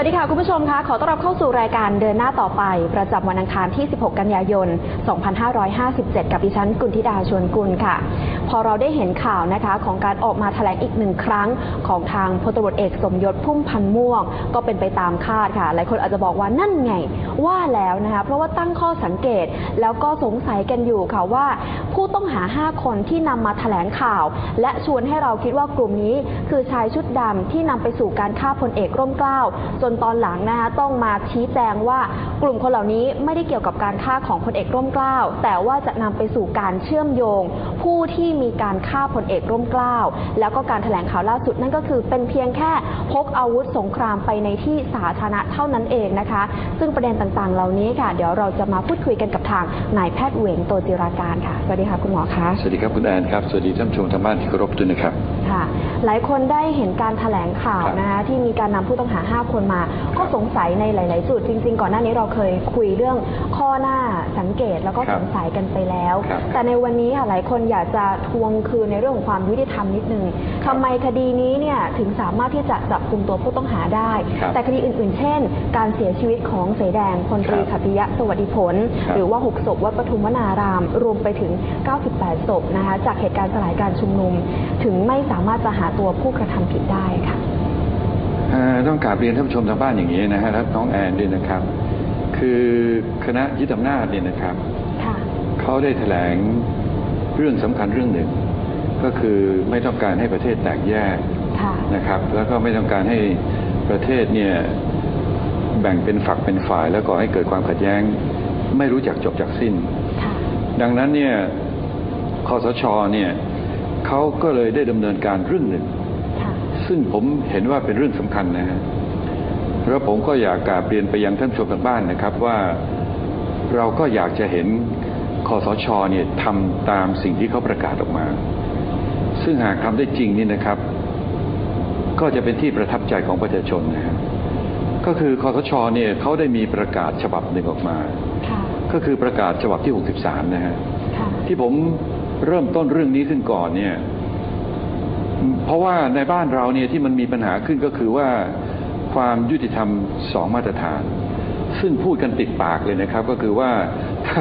วัสดีค่ะ คุณผู้ชมคะขอต้อนรับเข้าสู่รายการเดินหน้าต่อไป ประจำวันอังคารที่ 16 กันยายน 2557 กับดิฉันกุลธิดาชวนกุลค่ะ พอเราได้เห็นข่าวนะคะของการออกมาแถลงอีกหนึ่งครั้งของทางพลตำรวจเอกสมยศพุ่มพันธ์ม่วง ก็เป็นไปตามคาดค่ะ หลายคนอาจจะบอกว่านั่นไงว่าแล้วนะคะเพราะว่าตั้งข้อสังเกตแล้วก็สงสัยกันอยู่ค่ะว่า ผู้ต้องหา 5 คนที่นำมาแถลงข่าว และชวนให้เราคิดว่ากลุ่มนี้ คือชายชุดดำที่นำไปสู่การฆ่าพลเอกร่มเกล้าจนตอนหลังนะคะต้องมาชี้แจงว่ากลุ่มคนเหล่านี้ไม่ได้เกี่ยวกับการฆ่าของพลเอกร่มเกล้าแต่ว่าจะนำไปสู่การเชื่อมโยง ผู้ที่มีการฆ่าพลเอกร่มเกล้าแล้วก็การแถลงข่าวล่าสุดนั่นก็คือเป็นเพียงแค่พกอาวุธสงครามไปในที่สาธารณะเท่านั้นเองนะคะ ซึ่งประเด็นต่างๆ เหล่านี้ค่ะ เดี๋ยวเราจะมาพูดคุยกันกับทางนายแพทย์เหวงโตจิราการค่ะ สวัสดีค่ะคุณหมอคะสวัสดีครับคุณแอนครับ สวัสดีท่านผู้ชมทางบ้านที่เคารพด้วยนะครับค่ะ หลายคนได้เห็นการแถลงข่าวครับนะคะที่มีการนำผู้ต้องหา 5 คนมาก็สงสัยในหลาย ๆ จุด จริง ๆ ก่อนหน้านี้เราเคยคุยเรื่องข้อหน้าสังเกตแล้วก็ครัสบงสัยกันไปแล้ว ครับ แต่ในวันนี้ค่ะหลายคนอยากจะทวงคืนในเรื่องของความยุติธรรมนิดนึงครับทำไมคดีนี้เนี่ยถึงสามารถที่จะจับกลุ่มตัวผู้ต้องหาได้ ครับแต่คดีอื่น ๆ เช่น การเสียชีวิตของเสแดงพลตรีครับขัตติยะสวัสดิผล ครับ หรือว่า6ศพวัดปทุมวนาราม รวมไปถึง 98 ศพนะคะจากเหตุการณ์สลายการชุมนุม ถึงไม่สามารถจะหาตัวผู้กระทำผิดได้ค่ะเอ่อ ต้องกราบเรียนท่านผู้ชมทางบ้านอย่างนี้นะฮะและน้องแอนด้วยนะครับ คือคณะยึดอำนาจเนี่ยนะครับค่ะเขาได้แถลงเรื่องสำคัญเรื่องหนึ่ง ก็คือไม่ต้องการให้ประเทศแตกแยกค่ะนะครับ แล้วก็ไม่ต้องการให้ประเทศเนี่ยแบ่งเป็นฝักเป็นฝ่าย แล้วก่อให้เกิดความขัดแย้ง ไม่รู้จักจบจากสิ้นค่ะดังนั้นเนี่ยคอสชเนี่ยเขาก็เลยได้ดำเนินการเรื่องหนึ่งค่ะ ซึ่งผมเห็นว่าเป็นเรื่องสำคัญนะฮะแล้วผมก็อยากกราบเรียนไปยังท่านผู้ชมทางบ้านนะครับว่าเราก็อยากจะเห็นคอสชเนี่ยทำตามสิ่งที่เขาประกาศออกมา ซึ่งหากทำได้จริงนี่นะครับ ก็จะเป็นที่ประทับใจของประชาชนนะฮะก็คือคอสชเนี่ยเขาได้มีประกาศฉบับหนึ่งออกมาค่ะก็คือประกาศฉบับที่ 63 นะฮะค่ะที่ผมเริ่มต้นเรื่องนี้ขึ้นก่อนเนี่ย เพราะว่าในบ้านเราเนี่ยที่มันมีปัญหาขึ้นก็คือว่าความยุติธรรมสองมาตรฐาน ซึ่งพูดกันติดปากเลยนะครับ ก็คือว่าถ้า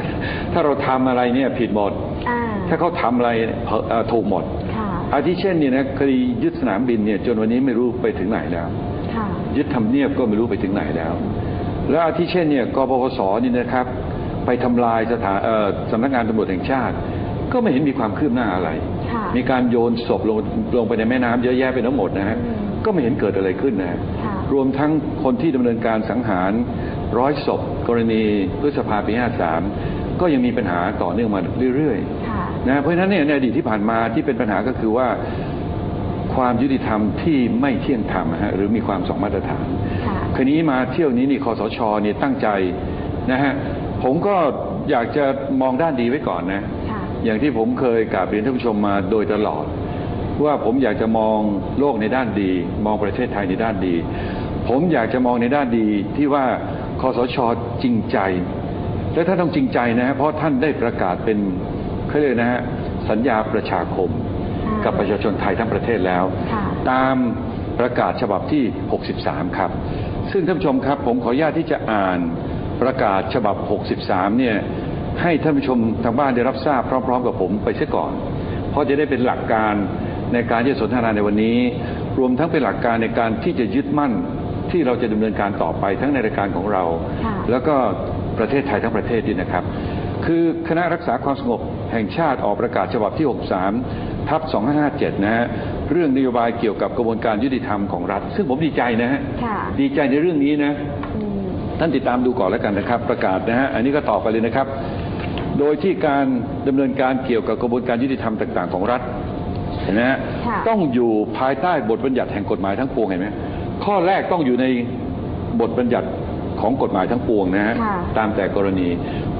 ถ้าเราทำอะไรเนี่ยผิดหมดอ่าถ้าเขาทำอะไรเอ่อเอ่อถูกหมดค่ะอาทิเช่นเนี่ยนะคดียึดสนามบินเนี่ยจนวันนี้ไม่รู้ไปถึงไหนแล้วค่ะยึดทำเนียบก็ไม่รู้ไปถึงไหนแล้ว แล้วอาทิเช่นเนี่ยกปปสนี่นะครับ ไปทำลายสถานเอ่อสำนักงานตำรวจแห่งชาติ ก็ไม่เห็นมีความคืบหน้าอะไรค่ะมีการโยนศพลงลงไปในแม่น้ำเยอะแยะไปทั้งหมดนะฮะอืมก็ไม่เห็นเกิดอะไรขึ้นนะฮะค่ะรวมทั้งคนที่ดำเนินการสังหารร้อยศพกรณีพฤษภาปี 53 ก็ยังมีปัญหาต่อเนื่องมาเรื่อยๆค่ะนะเพราะฉะนั้นเนี่ยในอดีตที่ผ่านมาที่เป็นปัญหาก็คือว่าความยุติธรรมที่ไม่เที่ยงธรรมนะฮะหรือมีความสองมาตรฐานค่ะคืนนี้มาเที่ยวนี้นี่คอสชเนี่ยตั้งใจนะฮะผมก็อยากจะมองด้านดีไว้ก่อนนะค่ะ อย่างที่ผมเคยกราบเรียนท่านผู้ชมมาโดยตลอด ว่าผมอยากจะมองโลกในด้านดี มองประเทศไทยในด้านดี ผมอยากจะมองในด้านดีที่ว่าคอสชจริงใจ และท่านต้องจริงใจนะฮะเพราะท่านได้ประกาศเป็นเขาเรียกนะฮะสัญญาประชาคมอ่ากักับประชาชนไทยทั้งประเทศแล้วค่ะตามประกาศฉบับที่ 63 ครับ ซึ่งท่านผู้ชมครับ ผมขออนุญาตที่จะอ่านประกาศฉบับ 63 เนี่ย ให้ท่านผู้ชมทางบ้านได้รับทราบพร้อม ๆ กับผมไปเสียก่อน เพราะจะได้เป็นหลักการในการที่จะสนทนาในวันนี้ รวมทั้งเป็นหลักการในการที่จะยึดมั่นที่เราจะดำเนินการต่อไปทั้งในรายการของเราค่ะแล้วก็ประเทศไทยทั้งประเทศด้วยนะครับ คือคณะรักษาความสงบแห่งชาติออกประกาศฉบับที่ 63 ทับ 2557 นะฮะเรื่องนโยบายเกี่ยวกับกระบวนการยุติธรรมของรัฐ ซึ่งผมดีใจนะฮะค่ะดีใจในเรื่องนี้นะอืมท่านติดตามดูก่อนแล้วกันนะครับ ประกาศนะฮะอันนี้ก็ต่อไปเลยนะครับ โดยที่การดำเนินการเกี่ยวกับกระบวนการยุติธรรมต่าง ๆ ของรัฐเห็นไหมฮะค่ะต้องอยู่ภายใต้บทบัญญัติแห่งกฎหมายทั้งปวงเห็นไหมข้อแรกต้องอยู่ในบทบัญญัติของกฎหมายทั้งปวงนะฮะค่ะตามแต่กรณี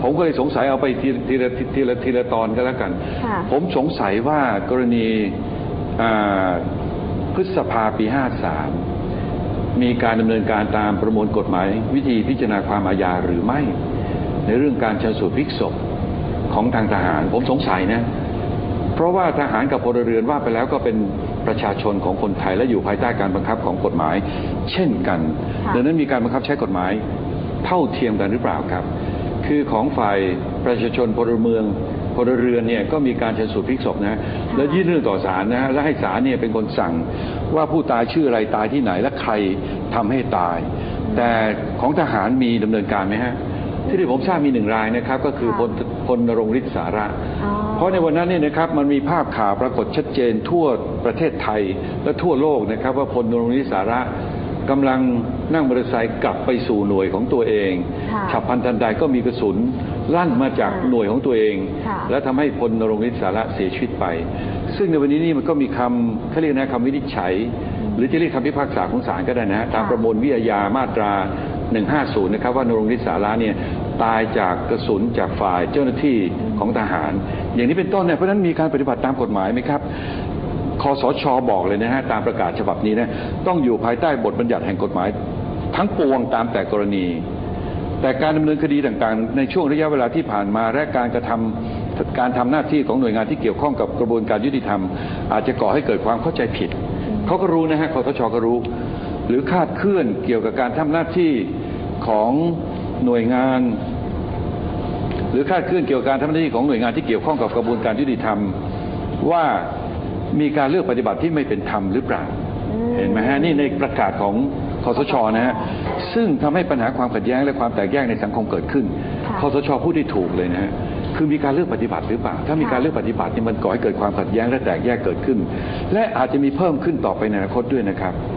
ผมก็เลยสงสัยเอาไปทีทีละทีละทีละตอนก็แล้วกันค่ะผมสงสัยว่ากรณีอ่าพฤษภาปี 53 มีการดำเนินการตามประมวลกฎหมายวิธีพิจารณาความอาญาหรือไม่ ในเรื่องการชันสูตรพลิกศพ ของทางทหาร ผมสงสัยนะ เพราะว่าทหารกับพลเรือนว่าไปแล้วก็เป็นประชาชนของคนไทยและอยู่ภายใต้การบังคับของกฎหมาย เช่นกันค่ะดังนั้นมีการบังคับใช้กฎหมายเท่าเทียมกันหรือเปล่าครับ คือของฝ่ายประชาชนพลเมืองพลเรือนเนี่ยก็มีการชันสูตรพลิกศพนะแล้วยื่นเรื่องต่อศาลนะและให้ศาลเนี่ยเป็นคนสั่งว่าผู้ตายชื่ออะไรตายที่ไหนและใครทำให้ตาย แต่ของทหารมีดำเนินการไหมฮะ ที่ที่ผมทราบมีหนึ่งรายนะครับ ก็คือพลพลนรงค์ฤทธิ์สาระอ๋อเพราะในวันนั้นเนี่ยนะครับมันมีภาพข่าวปรากฏชัดเจนทั่วประเทศไทยและทั่วโลกนะครับ ว่าพลนรงค์ฤทธิ์สาระกำลังนั่งมอเตอร์ไซค์กลับไปสู่หน่วยของตัวเองค่ะฉับพลันทันใดก็มีกระสุนลั่นมาจากค่ะหน่วยของตัวเองค่ะและทำให้พลนรงค์ฤทธิ์สาระเสียชีวิตไป ซึ่งในวันนี้นี่มันก็มีคำเขาเรียกนะคำวินิจฉัย หรือจะเรียกคำพิพากษาของศาลก็ได้นะฮะตามประมวลวิทยามาตรา 150 นะครับ ว่านรงฤทธิ์สาระเนี่ยตายจากกระสุนจากฝ่ายเจ้าหน้าที่ของทหาร อย่างนี้เป็นต้นเนี่ยเพราะนั้นมีการปฏิบัติตามกฎหมายไหมครับคอสชบอกเลยนะฮะตามประกาศฉบับนี้นะต้องอยู่ภายใต้บทบัญญัติแห่งกฎหมาย ทั้งปวงตามแต่กรณี แต่การดำเนินคดีต่างๆ ในช่วงระยะเวลาที่ผ่านมาและการกระทำการทำหน้าที่ของหน่วยงานที่เกี่ยวข้องกับกระบวนการยุติธรรม อาจจะก่อให้เกิดความเข้าใจผิด เขาก็รู้นะฮะคอสชก็รู้ หรือคาดเคลื่อนเกี่ยวกับการทำหน้าที่ของหน่วยงาน หรือคาดเคลื่อนเกี่ยวกับการทำหน้าที่ของหน่วยงานที่เกี่ยวข้องกับกระบวนการยุติธรรม ว่ามีการเลือกปฏิบัติที่ไม่เป็นธรรมหรือเปล่าอืมเห็นไหมฮะนี่ในประกาศของคอสชนะฮะซึ่งทำให้ปัญหาความขัดแย้งและความแตกแยกในสังคมเกิดขึ้นค่ะคอสชพูดได้ถูกเลยนะฮะคือมีการเลือกปฏิบัติหรือเปล่า ถ้ามีการเลือกปฏิบัติเนี่ยมันก่อให้เกิดความขัดแย้งและแตกแยกเกิดขึ้น และอาจจะมีเพิ่มขึ้นต่อไปในอนาคตด้วยนะครับอืม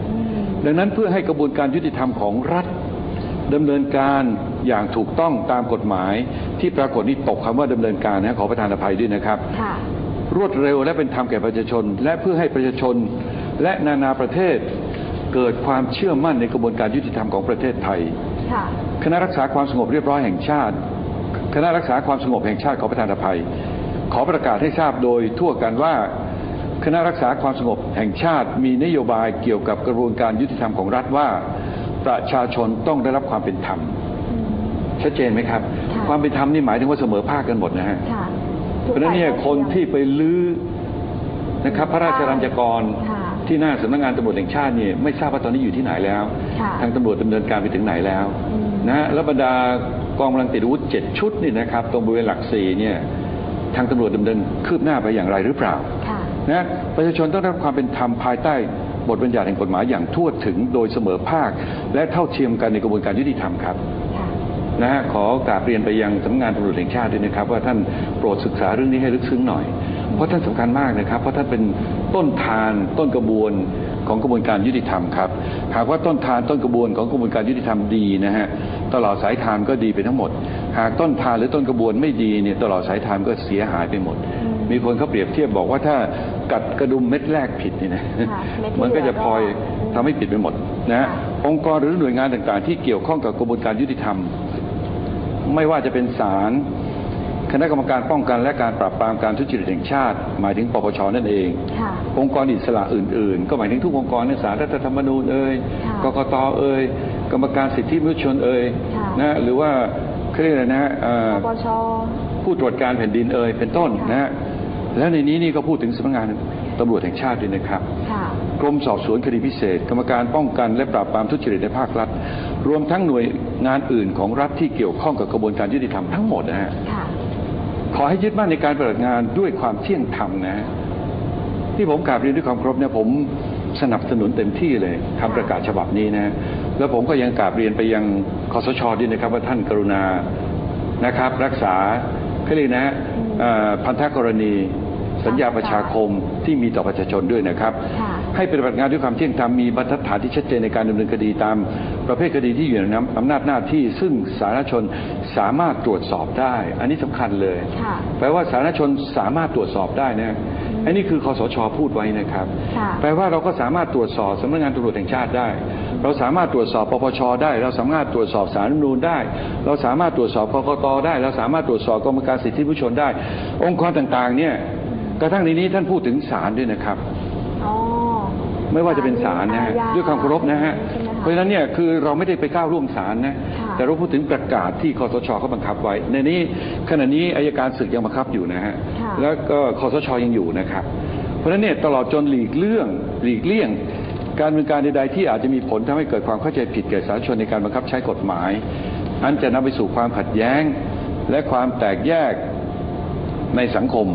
ดังนั้นเพื่อให้กระบวนการยุติธรรมของรัฐดำเนินการอย่างถูกต้องตามกฎหมาย ที่ปรากฏนี่ตกคำว่าดำเนินการนะขอประทานอภัยด้วยนะครับค่ะรวดเร็วและเป็นธรรมแก่ประชาชน และเพื่อให้ประชาชนและนานาประเทศ เกิดความเชื่อมั่นในกระบวนการยุติธรรมของประเทศไทยค่ะคณะรักษาความสงบเรียบร้อยแห่งชาติ คณะรักษาความสงบแห่งชาติขอประทานอภัย ขอประกาศให้ทราบโดยทั่วกันว่า คณะรักษาความสงบแห่งชาติมีนโยบายเกี่ยวกับกระบวนการยุติธรรมของรัฐว่า ประชาชนต้องได้รับความเป็นธรรมอืมชัดเจนไหมครับค่ะความเป็นธรรมนี่หมายถึงว่าเสมอภาคกันหมดนะฮะค่ะเพราะฉะนั้นเนี่ยคนที่ไปลื้อนะครับ พระราชรัญญกรค่ะที่หน้าสำนักงานตำรวจแห่งชาติเนี่ยไม่ทราบว่าตอนนี้อยู่ที่ไหนแล้วค่ะทางตำรวจดำเนินการไปถึงไหนแล้วอืมนะฮะแล้วบรรดากองกำลังติดอาวุธเจ็ดชุดนี่นะครับ ตรงบริเวณหลักสี่เนี่ยทางตำรวจดำเนินคืบหน้าไปอย่างไรหรือเปล่าค่ะ นะประชาชนต้องได้รับความเป็นธรรมภายใต้บทบัญญัติแห่งกฎหมายอย่างทั่วถึงโดยเสมอภาค และเท่าเทียมกันในกระบวนการยุติธรรมครับค่ะนะฮะขอกราบเรียนไปยังสำนักงานตำรวจแห่งชาติด้วยนะครับ ว่าท่านโปรดศึกษาเรื่องนี้ให้ลึกซึ้งหน่อย เพราะท่านสำคัญมากนะครับ เพราะท่านเป็นต้นทานต้นกระบวนของกระบวนการยุติธรรมครับหากว่าต้นทานต้นกระบวนของกระบวนการยุติธรรมดีนะฮะตลอดสายทานก็ดีไปทั้งหมด หากต้นทานหรือต้นกระบวนไม่ดีเนี่ยตลอดสายทานก็เสียหายไปหมดอืมมีคนเขาเปรียบเทียบบอกว่าถ้ากัดกระดุมเม็ดแรกผิดนี่นะค่ะเม็ดที่มันก็จะพลอยเหลือก็ทำให้ผิดไปหมดนะฮะค่ะองค์กรหรือหน่วยงานต่างๆ ที่เกี่ยวข้องกับกระบวนการยุติธรรม ไม่ว่าจะเป็นศาลคณะกรรมการป้องกันและการปราบปรามการทุจริตแห่งชาติ หมายถึงปปชนั่นเองค่ะองค์กรอิสระอื่น ๆ ก็หมายถึงทุกองค์กรในศาลรัฐธรรมนูญเอ่ยค่ะกกตเอ่ยกรรมการสิทธิมนุษยชนเอ่ยค่ะนะหรือว่าเขาเรียกอะไรนะฮะเอ่อปปชผู้ตรวจการแผ่นดินเอ่ยเป็นต้นค่ะนะฮะ แล้วในนี้นี่ก็พูดถึงสำนักงานตำรวจแห่งชาติด้วยนะครับค่ะกรมสอบสวนคดีพิเศษ กรรมการป้องกันและปราบปรามทุจริตในภาครัฐ รวมทั้งหน่วยงานอื่นของรัฐที่เกี่ยวข้องกับกระบวนการยุติธรรมทั้งหมดนะฮะค่ะขอให้ยึดมั่นในการปฏิบัติงานด้วยความเที่ยงธรรมนะฮะที่ผมกราบเรียนด้วยความเคารพเนี่ยผมสนับสนุนเต็มที่เลยคำประกาศฉบับนี้นะ แล้วผมก็ยังกราบเรียนไปยังคอสชด้วยนะครับ ว่าท่านกรุณานะครับ รักษาเขาเรียกนะฮะเอ่อพันธกรณี สัญญาประชาคมที่มีต่อประชาชนด้วยนะครับค่ะให้ปฏิบัติงานด้วยความเที่ยงธรรมมีบรรทัดฐานที่ชัดเจนในการดำเนินคดีตาม ประเภทคดีที่อยู่ในอำนาจหน้าที่ซึ่งสาธารณชนสามารถตรวจสอบได้ อันนี้สำคัญเลยค่ะแปลว่าสาธารณชนสามารถตรวจสอบได้นะอันนี้คือคอสชพูดไว้นะครับค่ะแปลว่าเราก็สามารถตรวจสอบสำนักงานตำรวจแห่งชาติได้ เราสามารถตรวจสอบปปชได้ เราสามารถตรวจสอบสารรัฐธรรมนูญได้ เราสามารถตรวจสอบกกตได้ เราสามารถตรวจสอบกรรมการสิทธิมนุษยชนได้ องค์กรต่างๆเนี่ย กระทั่งในนี้ท่านพูดถึงศาลด้วยนะครับอ๋อไม่ว่าจะเป็นศาลนะฮะอาญาด้วยความเคารพนะฮะใช่ไหมคเพราะฉะนั้นเนี่ยคือเราไม่ได้ไปก้าวร่วงศาลนะค่ะแต่เราพูดถึงประกาศที่คอสชเขาบังคับไว้ ในนี้ขณะนี้อายการศึกยังบังคับอยู่นะฮะค่ะแล้วก็คอสชยังอยู่นะครับ เพราะฉะนั้นเนี่ยตลอดจนหลีกเลี่ยงหลีกเลี่ยง การดำเนินการใดๆที่อาจจะมีผลทำให้เกิดความเข้าใจผิดแก่สาธารณชนในการบังคับใช้กฎหมาย อันจะนำไปสู่ความขัดแย้ง และความแตกแยกในสังคม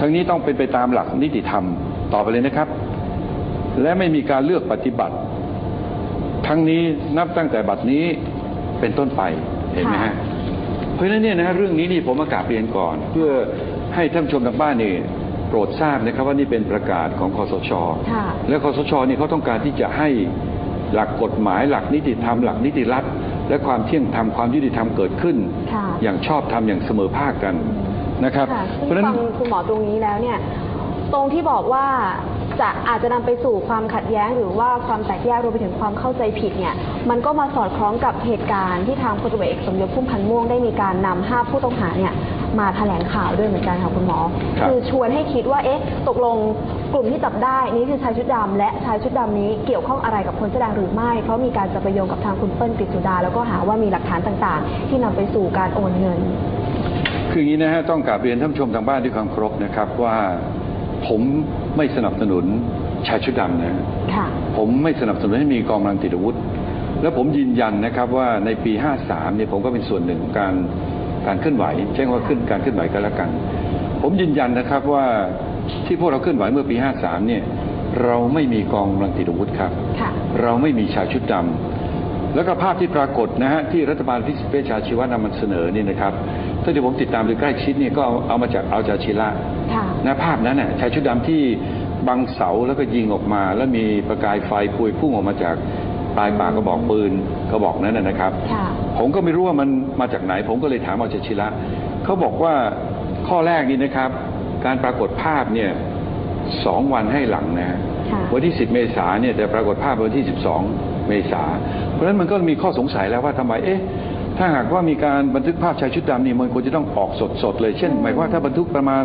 ทั้งนี้ต้องเป็นไปตามหลักนิติธรรมต่อไปเลยนะครับ และไม่มีการเลือกปฏิบัติ ทั้งนี้นับตั้งแต่บัดนี้เป็นต้นไปเห็นไหมค่ะฮะเพราะฉะนั้นเนี่ยนะเรื่องนี้นี่ผมมากราบเรียนก่อน เพื่อให้ท่านผู้ชมทางบ้านนี่โปรดทราบนะครับว่านี่เป็นประกาศของคอสชค่ะและคอสชนี่เขาต้องการที่จะให้หลักกฎหมายหลักนิติธรรม หลักนิติรัฐ และความเที่ยงธรรมความยุติธรรมเกิดขึ้นค่ะอย่างชอบธรรมอย่างเสมอภาคกัน นะครับค่ะเพซึ่ราะงฉะนั้น ฟังคุณหมอตรงนี้แล้วเนี่ย ตรงที่บอกว่าจะอาจจะนำไปสู่ความขัดแย้งหรือว่าความแตกแยกรวมไปถึงความเข้าใจผิดเนี่ย มันก็มาสอดคล้องกับเหตุการณ์ที่ทางพลตำรวจเอกสมยศพุ่มพันธ์ม่วงได้มีการนำห้าผู้ต้องหาเนี่ยมาแถลงข่าวด้วยเหมือนกันค่ะคุณหมอ ครับอชวนให้คิดว่าเอ๊ะตกลงกลุ่มที่จับได้นี่คือชายชุดดำและชายชุดดำนี้เกี่ยวข้องอะไรกับคนเสื้อแดงหรือไม่ เพราะมีการจะไปโยงกับทางคุณเปิ้ลกฤษสุดาแล้วก็หาว่ามีหลักฐานต่างๆ ที่นำไปสู่การโอนเงิน คืออย่างนี้นะฮะต้องกราบเรียนท่านผู้ชมทางบ้านด้วยความเคารพนะครับว่าผมไม่สนับสนุนชายชุดดำนะฮะค่ะ ผมไม่สนับสนุนให้มีกองกำลังติดอาวุธ และผมยืนยันนะครับว่าในปี 53เนี่ยผมก็เป็นส่วนหนึ่งของการการเคลื่อนไหวใช้คำว่าขึ้นการเคลื่อนไหวกันแล้วกัน ผมยืนยันนะครับว่าที่พวกเราเคลื่อนไหวเมื่อปี 53เนี่ยเราไม่มีกองกำลังติดอาวุธครับค่ะเราไม่มีชายชุดดำแล้วก็ภาพที่ปรากฏนะฮะที่รัฐบาลพิเศษชาชีวะนำมันเสนอนี่นะครับ ถ้าที่ผมติดตามโดยใกล้ชิดเนี่ยก็เอาเอามาจากอัลจาชิระค่ะนะภาพนั้นน่ะชายชุดดำที่บังเสาแล้วก็ยิงออกมา แล้วมีประกายไฟพวยพุ่งออกมาจากปลายปากกระบอกปืนกระบอกนั้นนะนะครับค่ะผมก็ไม่รู้ว่ามันมาจากไหน ผมก็เลยถามเอาจาชิระเขาบอกว่าข้อแรกนี่นะครับ การปรากฏภาพเนี่ยสองวันให้หลังนะฮะค่ะวันที่ 10 เมษาเนี่ยแต่ปรากฏภาพวันที่ 12 เมษาเพราะฉะนั้นมันก็มีข้อสงสัยแล้วว่าทำไมเอ๊ะ ถ้าหากว่ามีการบันทึกภาพชายชุดดำนี่มันควรจะต้องออกสดๆเลยเช่น หมายความว่าถ้าบันทึกประมาณ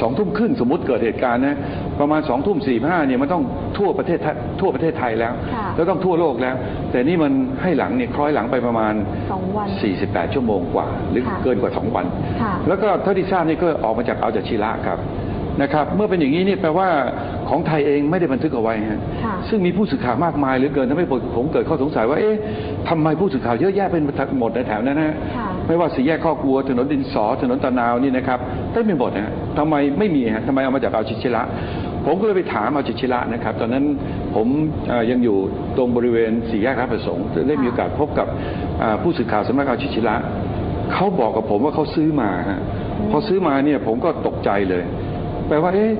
สองทุ่มครึ่งสมมติเกิดเหตุการณ์นะประมาณสองทุ่มสี่ห้าเนี่ยมันต้องทั่วประเทศไทยทั่วประเทศไทยแล้วค่ะแล้วต้องทั่วโลกแล้ว แต่นี่มันให้หลังเนี่ยคล้อยหลังไปประมาณสองวัน48ชั่วโมงกว่า หรือค่ะเกินกว่า2วันค่ะแล้วก็เท่าที่ทราบนี่ก็ออกมาจากเอาจากชิระครับ นะครับ เมื่อเป็นอย่างนี้นี่แปลว่าของไทยเองไม่ได้บันทึกเอาไว้ฮะค่ะซึ่งมีผู้สื่อข่าวมากมายเหลือเกินทำให้ผมผมเกิดข้อสงสัยว่าเอ๊ะทำไมผู้สื่อข่าวเยอะแยะเป็นหมดในแถวนั้นนะฮะค่ะไม่ว่าสี่แยกข้อกลัวถนนดินสอถนนตะนาวนี่นะครับเต็มไปหมดนะฮะทำไมไม่มีฮะทำไมเอามาจากเอาชิชิระผมก็เลยไปถามเอาชิชิระนะครับ ตอนนั้นผมเอ่อยังอยู่ตรงบริเวณสี่แยกราชประสงค์ได้มีโอกาสพบกับอ่าผู้สื่อข่าวสำนักเอาชิชิระเขาบอกกับผมว่าเขาซื้อมาฮะพอซื้อมาเนี่ยผมก็ตกใจเลย Vai, vai,